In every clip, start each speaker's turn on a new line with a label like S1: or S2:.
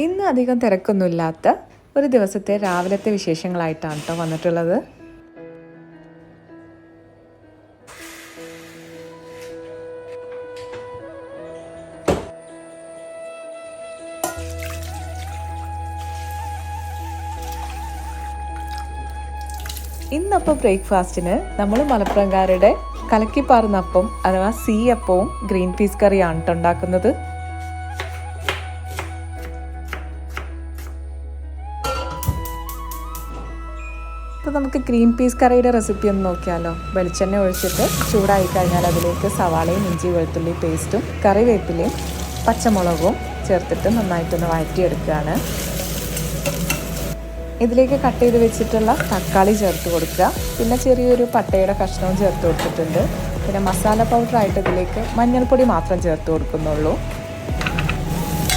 S1: ഇന്ന് അധികം തിരക്കൊന്നുമില്ലാത്ത ഒരു ദിവസത്തെ രാവിലത്തെ വിശേഷങ്ങളായിട്ടാണ് കേട്ടോ വന്നിട്ടുള്ളത്. ഇന്നപ്പം ബ്രേക്ക്ഫാസ്റ്റിന് നമ്മൾ മലപ്പുറംകാരുടെ കലക്കിപ്പാറുന്ന അപ്പം അഥവാ സീ അപ്പവും ഗ്രീൻ പീസ് കറിയാണ് ഉണ്ടാക്കുന്നത്. അപ്പോൾ നമുക്ക് ഗ്രീൻ പീസ് കറിയുടെ റെസിപ്പി ഒന്ന് നോക്കിയാലോ? വെളിച്ചെണ്ണ ഒഴിച്ചിട്ട് ചൂടായി കഴിഞ്ഞാൽ അതിലേക്ക് സവാളയും ഇഞ്ചി വെളുത്തുള്ളി പേസ്റ്റും കറിവേപ്പിലയും പച്ചമുളകും ചേർത്തിട്ട് നന്നായിട്ടൊന്ന് വഴറ്റിയെടുക്കുകയാണ്. ഇതിലേക്ക് കട്ട് ചെയ്ത് വെച്ചിട്ടുള്ള തക്കാളി ചേർത്ത് കൊടുക്കുക. പിന്നെ ചെറിയൊരു പട്ടയുടെ കഷ്ണവും ചേർത്ത് കൊടുത്തിട്ടുണ്ട്. പിന്നെ മസാല പൗഡറായിട്ട് ഇതിലേക്ക് മഞ്ഞൾപ്പൊടി മാത്രം ചേർത്ത് കൊടുക്കുന്നുള്ളൂ.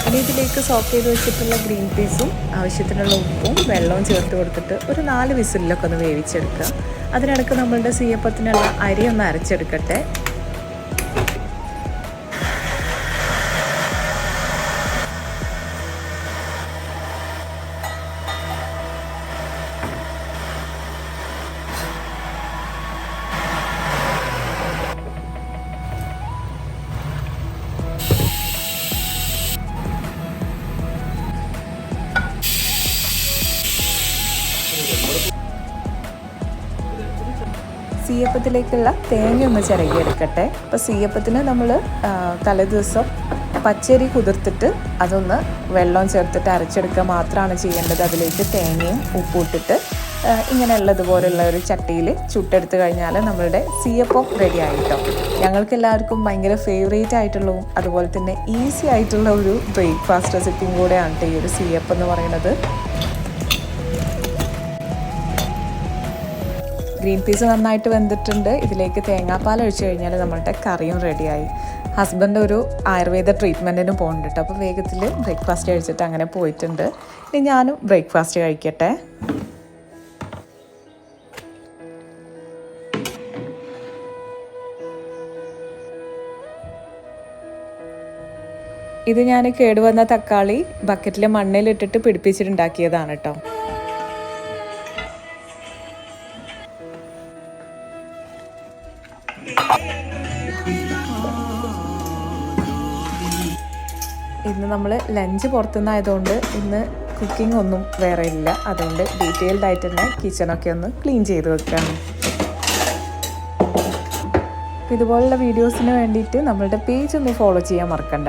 S1: ഇനി ഇതിലേക്ക് സോക്ക് ചെയ്ത് വെച്ചിട്ടുള്ള ഗ്രീൻ പീസും ആവശ്യത്തിനുള്ള ഉപ്പും വെള്ളവും ചേർത്ത് കൊടുത്തിട്ട് ഒരു നാല് വിസിലൊക്കെ ഒന്ന് വേവിച്ചെടുക്കുക. അതിനിടയ്ക്ക് നമ്മളുടെ സീയപ്പത്തിനുള്ള അരി ഒന്ന് അരച്ചെടുക്കട്ടെ. സീയപ്പത്തിലേക്കുള്ള തേങ്ങ ഒന്ന് ചിരകിയെടുക്കട്ടെ. അപ്പോൾ സീയപ്പത്തിന് നമ്മൾ തലേദിവസം പച്ചരി കുതിർത്തിട്ട് അതൊന്ന് വെള്ളം ചേർത്തിട്ട് അരച്ചെടുക്കുക മാത്രമാണ് ചെയ്യേണ്ടത്. അതിലേക്ക് തേങ്ങയും ഉപ്പും ഇട്ടിട്ട് ഇങ്ങനെയുള്ളതുപോലുള്ള ഒരു ചട്ടിയിൽ ചുട്ടെടുത്ത് കഴിഞ്ഞാൽ നമ്മളുടെ സീയപ്പം റെഡി ആയിട്ടോ. ഞങ്ങൾക്ക് എല്ലാവർക്കും ഭയങ്കര ഫേവറേറ്റ് ആയിട്ടുള്ളതും അതുപോലെ തന്നെ ഈസി ആയിട്ടുള്ള ഒരു ബ്രേക്ക്ഫാസ്റ്റ് റെസിപ്പിയും കൂടെയാണ് ഈ ഒരു സീയപ്പം എന്ന് പറയുന്നത്. ഗ്രീൻ പീസ് നന്നായിട്ട് വെന്തിട്ടുണ്ട്. ഇതിലേക്ക് തേങ്ങാപ്പാൽ ഒഴിച്ചു കഴിഞ്ഞാൽ നമ്മളുടെ കറിയും റെഡിയായി. ഹസ്ബൻഡ് ഒരു ആയുർവേദ ട്രീറ്റ്മെന്റിന് പോകുന്നുണ്ട് അപ്പോൾ വേഗത്തിൽ ബ്രേക്ക്ഫാസ്റ്റ് കഴിച്ചിട്ട് അങ്ങനെ പോയിട്ടുണ്ട്. ഇനി ഞാനും ബ്രേക്ക്ഫാസ്റ്റ് കഴിക്കട്ടെ. ഇത് ഞാൻ കേടുവന്ന തക്കാളി ബക്കറ്റിൽ മണ്ണിലിട്ടിട്ട് പിടിപ്പിച്ചിട്ടുണ്ടാക്കിയതാണ് കേട്ടോ ഇന്ന് നമ്മൾ ലഞ്ച് പുറത്തുനിന്നായതുകൊണ്ട് ഇന്ന് കുക്കിംഗ് ഒന്നും വേറെ ഇല്ല. അതുകൊണ്ട് ഡീറ്റെയിൽഡ് ആയിട്ട് തന്നെ കിച്ചണൊക്കെ ഒന്ന് ക്ലീൻ ചെയ്ത് വെക്കാം ഇതുപോലുള്ള വീഡിയോസിന് വേണ്ടിയിട്ട് നമ്മളുടെ പേജ് ഒന്ന് ഫോളോ ചെയ്യാൻ മറക്കണ്ട